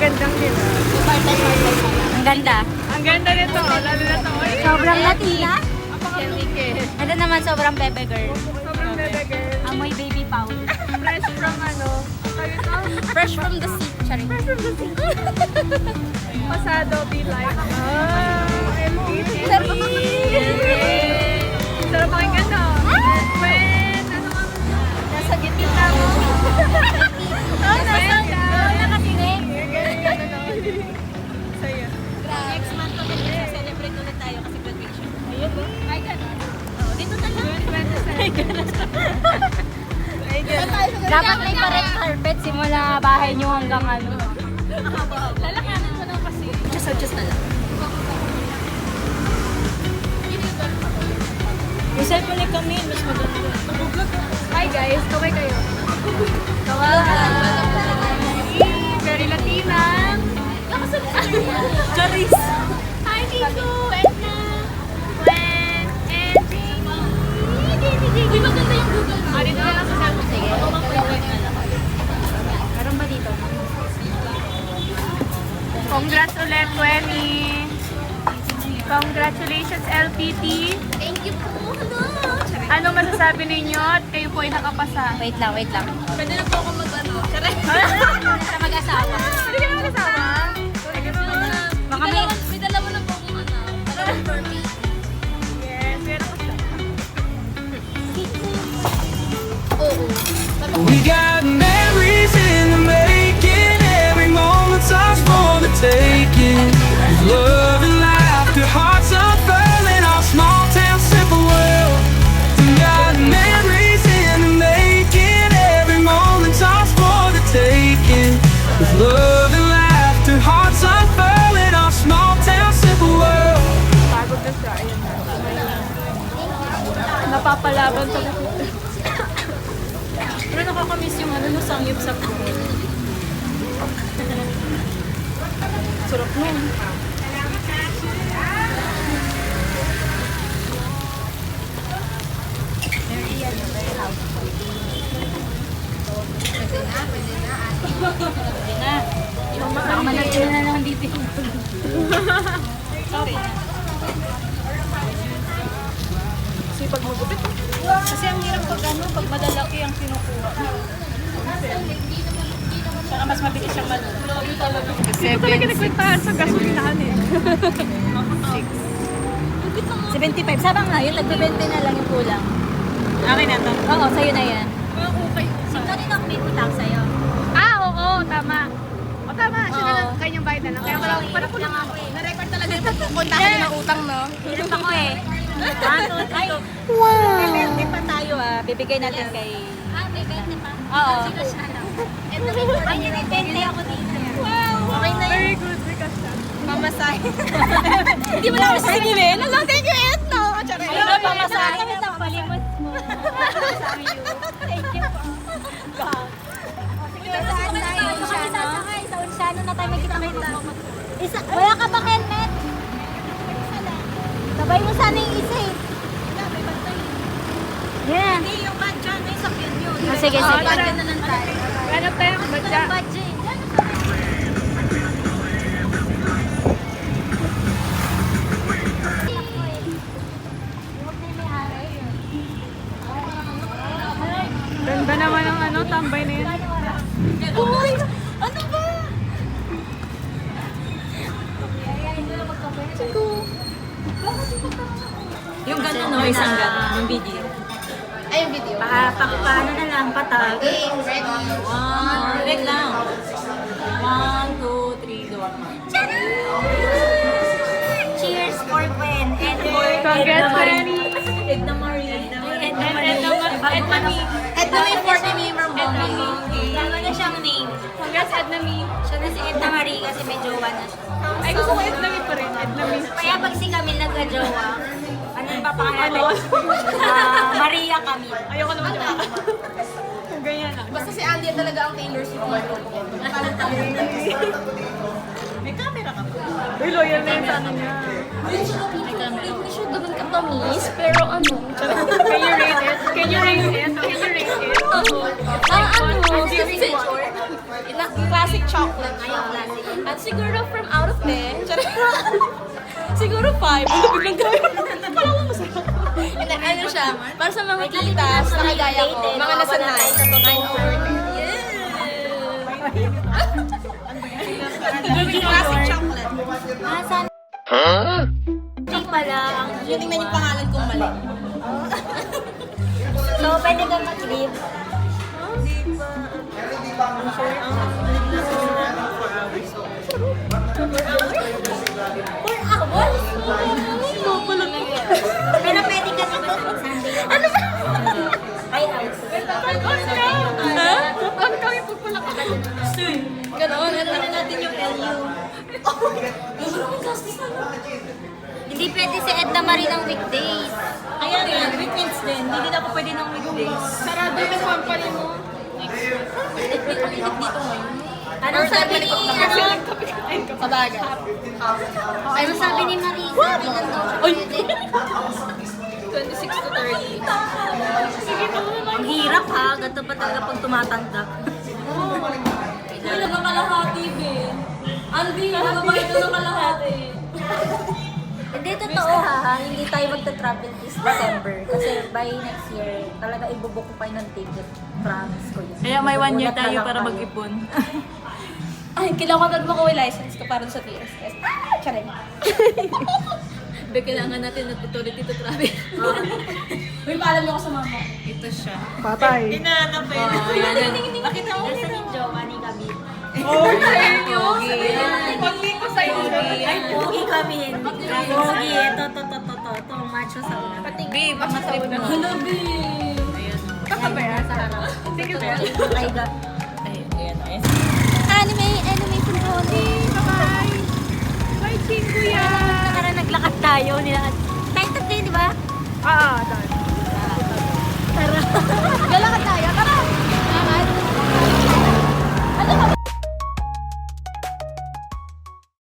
Ah, magagandang din ah. Ang ganda. Ang ganda nito, oh. lalo na to. Ay, Sobrang Latina. Ito naman sobrang bebe girl. Sobrang bebe girl. Amoy baby powder. Fresh from ano? Fresh from the sea. Charing. Fresh from the sea. Pasado, be like. Ah, MVP. Sarap pakinggan no? When, ano nga? Nasa gitna mo. Oh, nasa nakatingin. Bahay nyo hanggang ano. Lalakanan mo lang kasi. Just adjust na lang. Yung cellphone Camille, mas maganda. Hi guys, kaway kayo. Very Latina. Charis! Hi Nico, Edna, Gwen, and Jamie. Uy, maganda yung Google. Ah, dito na lang sa cellphone. Sige. Meron ba dito? Congrats ulit, Gwenny. Congratulations, LPT. Thank you po. Hello. Ano masasabi ninyo at kayo po ay nakapasa? Wait lang, wait lang. Pwede na po ako mag-ano. Sa mag-asawa. Hindi ka naman kasama? Napapalaban sa Pero nakakamiss yung ano, no, sangyup sa puno. Sarap nun. Pwede na. Baka malagyan na naman dito yung Kasi ang hirap pag ano, pag madalaki ang kinukuha. Saka mas mabilis siyang maluto. Hindi ko talaga nagkwentahan sa gasolinahan eh. 75. Sabang nga yun, nagbe-20 na lang yung kulang. Akin na to. Oo, sa'yo na yan. Okay. So, kanina ako may utang sa'yo. Ah, oo, tama. O tama, siya na lang, kanyang bayad na lang. Kaya wala, parang eh. Na-record talaga yung pagpupuntahan ng utang, no? Hirap ako eh. Wow! May pa tayo ah. Bibigay natin kay... Ah, may 20 pa. Oo. Sino siya na? Ito may 40 Ay, yun, 20 ako dito. Wow! Okay na yun. Very good, because siya. Mamasay. Hindi mo na ako sasingilin. Hello, thank you. Charay. Ayun na, pamasahe na sa palimot mo. Thank you po. Sige, saan tayo? Sa Unsiano na tayo magkita-kita. Isa, wala ka ba helmet? Sabay mo sana yung isa eh. Yeah. Hindi, yung na yung sakyan yun. Oh, sige, sige. tara. na lang tayo. Hanap tayo ng badya. Badge eh. Ganda naman ang ano, tambay na yun. Uy! Ano ba? Yung gano'n, no? Isang gano'n. Yung video. Ay, yung video. Pa, pa, paano na lang, patag. Game, ready. One, wait lang. One, two, three, go. Cheers for Gwen and for Congrats, Gwenny. Edna Marie. Edna Marie. Edna Marie. Edna Marie. Edno may 40 member mo. Edna Marie. Dalawa na siyang name. Congrats, Edna Me. Siya na si Edna Marie kasi may jowa na siya. Ay, gusto ko Edna Me pa rin. Kaya pag si Camille nagka-jowa, ano yung papangalan? Ah, Maria Camille. Ayoko naman jowa. Ganyan lang. Basta si Andy talaga ang Taylor Swift. May camera ka ba? Uy, loyal na yun sa ano niya. Hindi siya ganun katamis, pero ano. Can you rate it? Can you rate it? Can you rate it? Ah, ano? One. Ilang classic chocolate. Classic. At siguro from out of 10, siguro 5. Ano biglang gawin? Parang mo masarap. Then, ano siya, para sa mga titas na kagaya ko, mga nasa 9. 9 over 10. Yes! Classic chocolate. Ah, san... Hindi pala. Yung tingnan yung pangalan kong mali. So, pwede kang mag-leave. Four hours? Pero pwede ka naman sa Sunday. Ano ba? Ay, hours. Ha? Ano kami pagpulak ka? Ganon, ano na natin yung LU. Hindi pwede si Edna Marie ng weekdays. Ayan din, weekends din. Hindi din ako pwede ng weekdays. Sarado yung company mo. Anong sabi ni, ano? Sa bagay. Ano sabi ni Marie? Sabi lang daw siya pwede. 26 to 30. Ang hirap ha, ganito pa talaga pag tumatanda. Wala ka kalahati, Ben. Andy, wala ka kalahati? Hindi totoo ha, ha, hindi tayo magta-travel this December. Kasi by next year, talaga ibubuk ko pa yun ng ticket. Promise ko yun. Kaya may one year Magugulat na tayo lang para mag-ipon. Ay, kailangan ko mag license ko para sa TSS. Ah, charay. Be, kailangan natin natutuloy dito travel. Uy, paalam niyo ako sa mama. Ito siya. Patay. Hinahanap. Oh, yan. Nakita mo? Nasa ni Jowa ni Gabi. Oh, sa inyo. Paglipo sa inyo. Ay, pogi kami. Pogi. Ito, to, to, to, to. Ito, macho sa una. Babe, ang matrip na. Hello, ano, babe. Kaka ba yan? Sa harap. Sige ba yan? Ay, ga. Anime, anime from Holy. Bye-bye. Bye, Chinguya. Nakara naglakad tayo. Nilakad. Tayo tatlo yun, di ba? Ah, ah, Oo, doon. Tara. Lalakad tayo?